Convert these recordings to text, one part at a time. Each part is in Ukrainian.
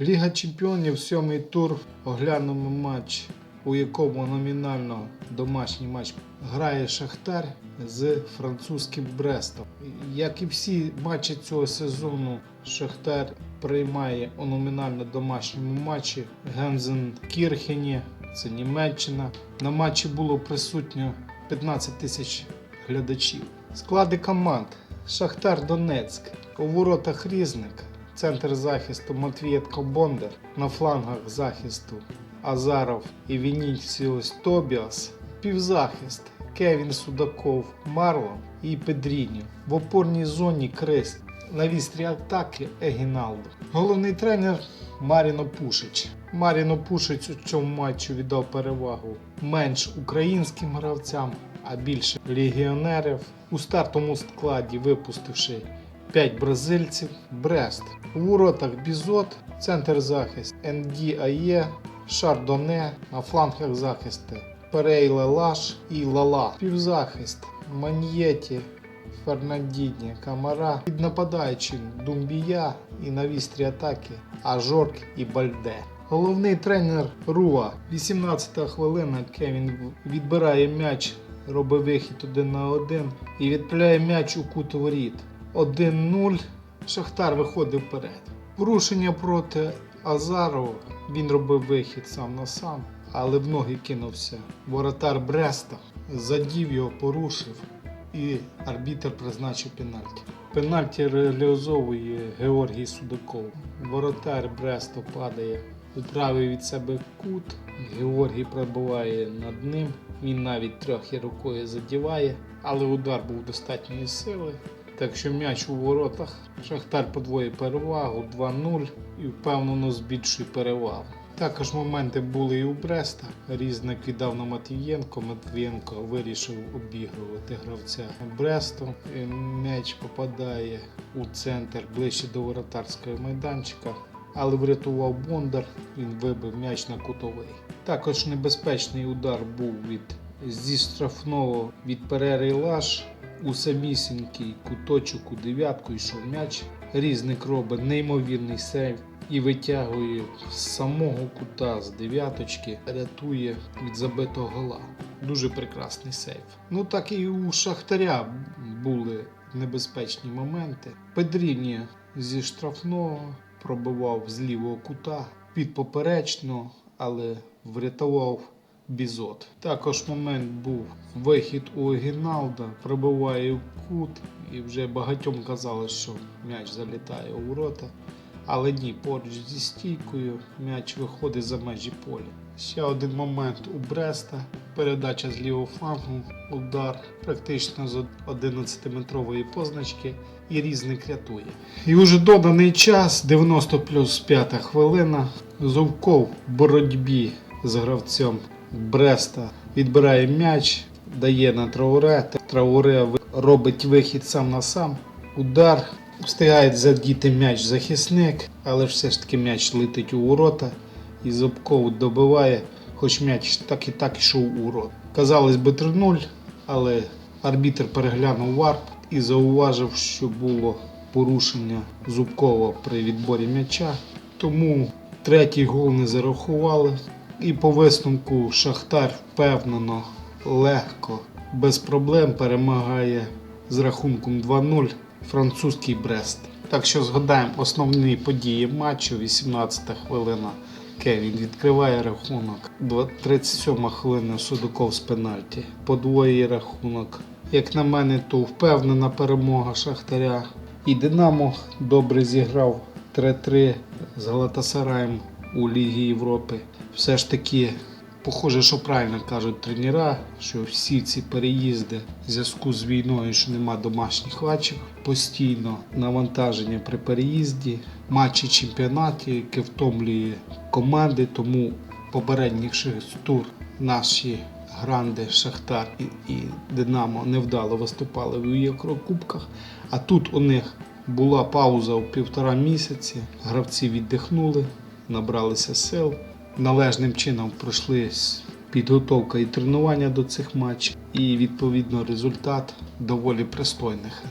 Ліга чемпіонів, сьомий тур. Оглянемо матч, у якому номінально домашній матч грає Шахтар з французьким Брестом. Як і всі матчі цього сезону, Шахтар приймає у номінально домашньому матчі Гензен Кірхені, це Німеччина. На матчі було присутньо 15 тисяч глядачів. Склади команд: Шахтар Донецьк, у воротах Різник, центр захисту Матвієтко Бондар, на флангах захисту Азаров і Вінісіус Тобіас, півзахист Кевін Судаков, Марлон і Педріньо. В опорній зоні Крест. На вістрі атаки Егіналдо. Головний тренер Маріно Пушич. Маріно Пушич у цьому матчі віддав перевагу менш українським гравцям, а більше легіонерів. У стартовому складі випустивши 5 бразильців, Брест. У воротах Бізот, центр захист НДАЄ, Шардоне, на флангах захисти Перейла Лаш і Лала. Півзахист Маньєті, Фернандіні, Камара. Під нападаючим Думбія і на вістрі атаки Ажорк і Бальде. Головний тренер Руа. 18 хвилина. Кевін відбирає м'яч, робить вихід один на один і відправляє м'яч у кут воріт. 1-0. Шахтар виходить вперед. Порушення проти Азарова. Він робив вихід сам на сам, але в ноги кинувся. Воротар Бреста задів його, порушив, і арбітр призначив пенальті. Пенальті реалізовує Георгій Судаков. Воротар Бреста падає у від себе кут. Георгій пробиває над ним. Він навіть трохи рукою задіває, але удар був достатньої сили. Так що м'яч у воротах. Шахтар подвоює перевагу 2-0 і впевнено збільшує перевагу. Також моменти були і у Бреста. Різник віддав на Матвієнко. Матвієнко вирішив обігрувати гравця Бресту. М'яч попадає у центр ближче до воротарського майданчика. Але врятував Бондар, він вибив м'яч на кутовий. Також небезпечний удар був від зі штрафного від Перери Лаш. У самісінький куточок у дев'ятку йшов м'яч. Різник робить неймовірний сейв і витягує з самого кута з дев'яточки, рятує від забитого гола. Дуже прекрасний сейв. Ну так і у Шахтаря були небезпечні моменти. Педріні зі штрафного пробивав з лівого кута під поперечно, але врятував Бізот. Також момент був вихід у Гіналда, пробиває в кут, і вже багатьом казали, що м'яч залітає у ворота. Але ні, поруч зі стійкою м'яч виходить за межі поля. Ще один момент у Бреста. Передача з лівого флангу, удар практично з 11-метрової позначки і різник рятує. І уже доданий час, 90 плюс 5 хвилина. Зовков в боротьбі з гравцем Бреста відбирає м'яч, дає на Трауре. Трауре робить вихід сам на сам. Удар. Встигає задіти м'яч захисник, але все ж таки м'яч летить у ворота. І Зубков добиває, хоч м'яч так і так йшов у ворот. Казалось би 3-0, але арбітр переглянув варп і зауважив, що було порушення Зубкова при відборі м'яча. Тому третій гол не зарахували. І по висновку Шахтар впевнено, легко, без проблем перемагає з рахунком 2-0 французький Брест. Так що згадаємо основні події матчу. 18 хвилина. Кевін відкриває рахунок. 37 хвилина Судаков з пенальті. Подвоює рахунок. Як на мене, то впевнена перемога Шахтаря. І Динамо добре зіграв 3-3 з Галатасараєм у Лігі Європи. Все ж таки, похоже, що правильно кажуть тренера, що всі ці переїзди в зв'язку з війною, що нема домашніх матчів, постійно навантаження при переїзді, матчі чемпіонатів, яке втомлює команди, тому попередніх тур наші гранди Шахтар і, і Динамо невдало виступали в Єврокубках. А тут у них була пауза у півтора місяці. Гравці віддихнули, набралися сил. Належним чином пройшли підготовка і тренування до цих матчів. І відповідно результат доволі пристойних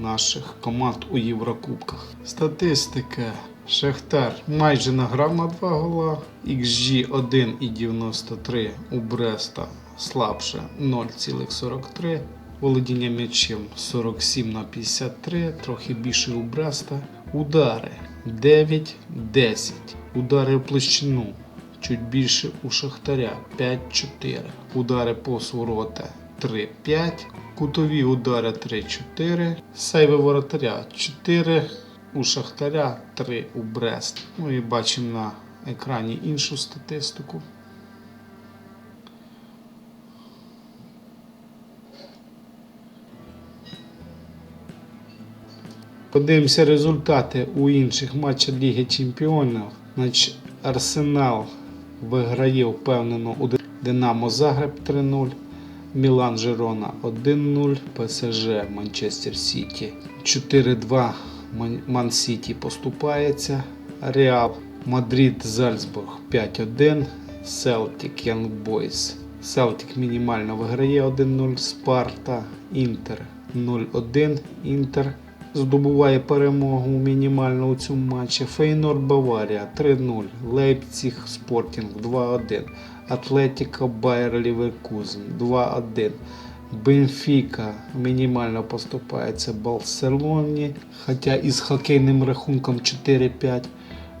наших команд у Єврокубках. Статистика Шахтар майже награв на 2 гола. XG 1,93 у Бреста слабше 0,43. Володіння м'ячем 47 на 53, трохи більше у Бреста. Удари 9-10. Удари в площину чуть більше у Шахтаря 5-4. Удари по сворота 3-5. Кутові удари 3-4. Сейви воротаря 4. У Шахтаря 3 у Брест. Ну і бачимо на екрані іншу статистику. Подивимося результати у інших матчах Ліги Чемпіонів. Значить, Арсенал виграє впевнено у Динамо Загреб 3-0. Мілан Жерона 1-0, ПСЖ Манчестер Сіті 4-2. Ман- Сіті поступається. Реал Мадрид Зальцбург 5-1. Селтик Янг Бойс. Селтик мінімально виграє 1-0. Спарта Інтер 0-1. Інтер здобуває перемогу мінімально у цьому матчі. Фейнорд Баварія 3-0. Лейпціг Спортінг 2-1. Атлетіка Байер Ліверкузен 2-1. Бенфіка мінімально поступається Барселоні, хоча із хокейним рахунком 4-5.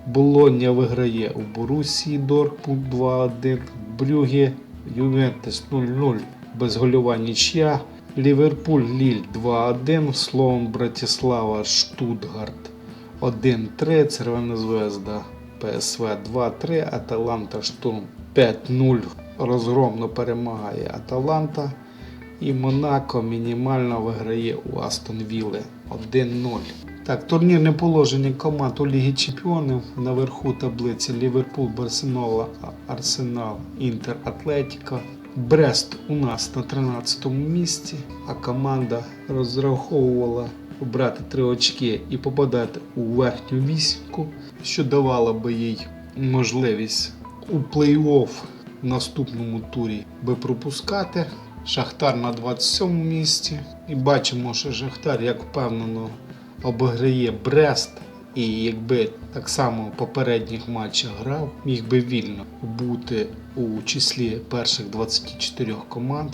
Болоння виграє у Борусії Дортмунд 2-1. Брюге Ювентус 0-0. Безгольова нічия. Ліверпуль Ліль 2-1. Словом Братислава Штутгарт 1-3. Червона звезда ПСВ 2-3. Аталанта Штурм 5-0. Розгромно перемагає Аталанта. І Монако мінімально виграє у Астон Вілли 1-0. Так, турнірне положення команд у Лігі Чемпіонів наверху таблиці Ліверпуль, Барселона, Арсенал, Інтер, Атлетіка. Брест у нас на 13-му місці, а команда розраховувала обрати три очки і попадати у верхню вісімку, що давало би їй можливість у плей-офф в наступному турі би пропускати. Шахтар на 27 місці. І бачимо, що Шахтар, як впевнено, обіграє Брест. І якби так само в попередніх матчах грав, міг би вільно бути у числі перших 24 команд,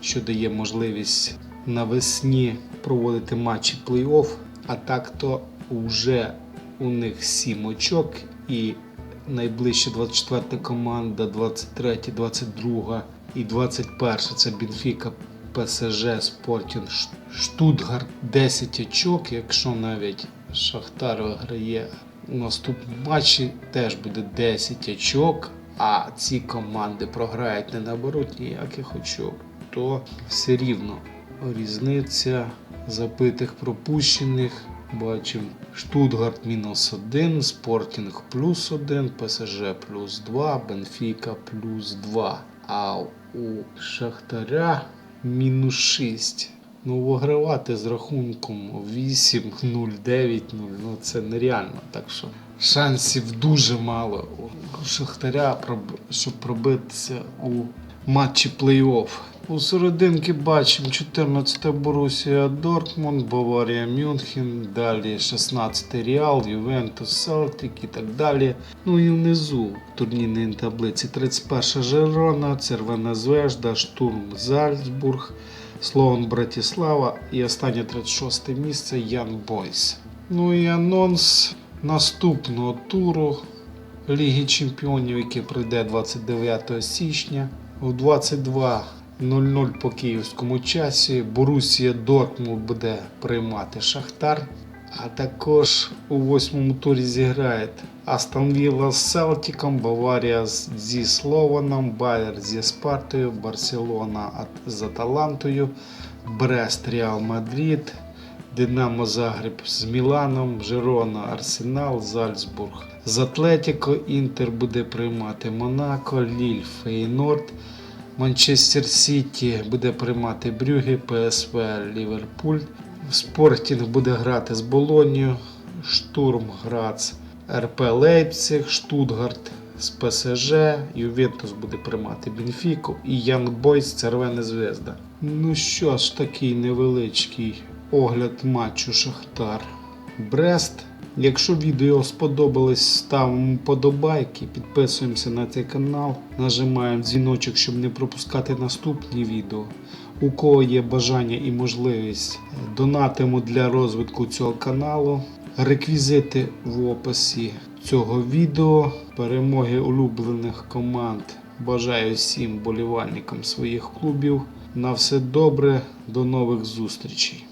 що дає можливість навесні проводити матчі плей-офф. А так то вже у них 7 очок і найближча 24 команда, 23, 22 і 21 це Бенфіка, ПСЖ, Спортінг, Штутгарт 10 очок. Якщо навіть Шахтар виграє у наступному матчі, теж буде 10 очок. А ці команди програють, не наберуть ніяких очок, то все рівно різниця забитих пропущених. Бачимо Штутгарт мінус 1, Спортінг плюс 1, ПСЖ плюс 2, Бенфіка плюс 2. А у Шахтаря мінус 6. Ну, вигравати з рахунком 8, 0, 9, 0, ну це нереально. Так що шансів дуже мало у Шахтаря, щоб пробитися у матчі плей-офф. У серединки бачимо 14 Борусія Дортмунд, Баварія Мюнхен, далі 16 Реал, Ювентус, Селтик і так далі. Ну і внизу в турнірній таблиці 31 Жерона, Червона Звежда, Штурм Зальцбург, Словон Братіслава і останнє 36 місце Ян Бойс. Ну і анонс наступного туру Ліги Чемпіонів, який прийде 29 січня в 22.00 по київському часі. Борусія Дортмунд буде приймати Шахтар. А також у восьмому турі зіграє Астон Вілла з Селтіком, Баварія зі Слованом, Байер зі Спартою, Барселона з Аталантою, Брест Реал Мадрид, Динамо Загреб з Міланом, Жерона, Арсенал, Зальцбург. З Атлетіко Інтер буде приймати Монако, Ліль, Фейнорд, Манчестер Сіті буде приймати Брюге, ПСВ, Ліверпуль. Спортінг буде грати з Болонію, Штурм Грац, РП Лейпциг, Штутгарт з ПСЖ, Ювентус буде приймати Бенфіку і Янг Бойс Червена Звезда. Ну що ж, такий невеличкий огляд матчу Шахтар Брест. Якщо відео сподобалось, ставимо подобайки, підписуємося на цей канал, нажимаємо дзвіночок, щоб не пропускати наступні відео. У кого є бажання і можливість, донатимо для розвитку цього каналу. Реквізити в описі цього відео. Перемоги улюблених команд. Бажаю всім болівальникам своїх клубів. На все добре, до нових зустрічей.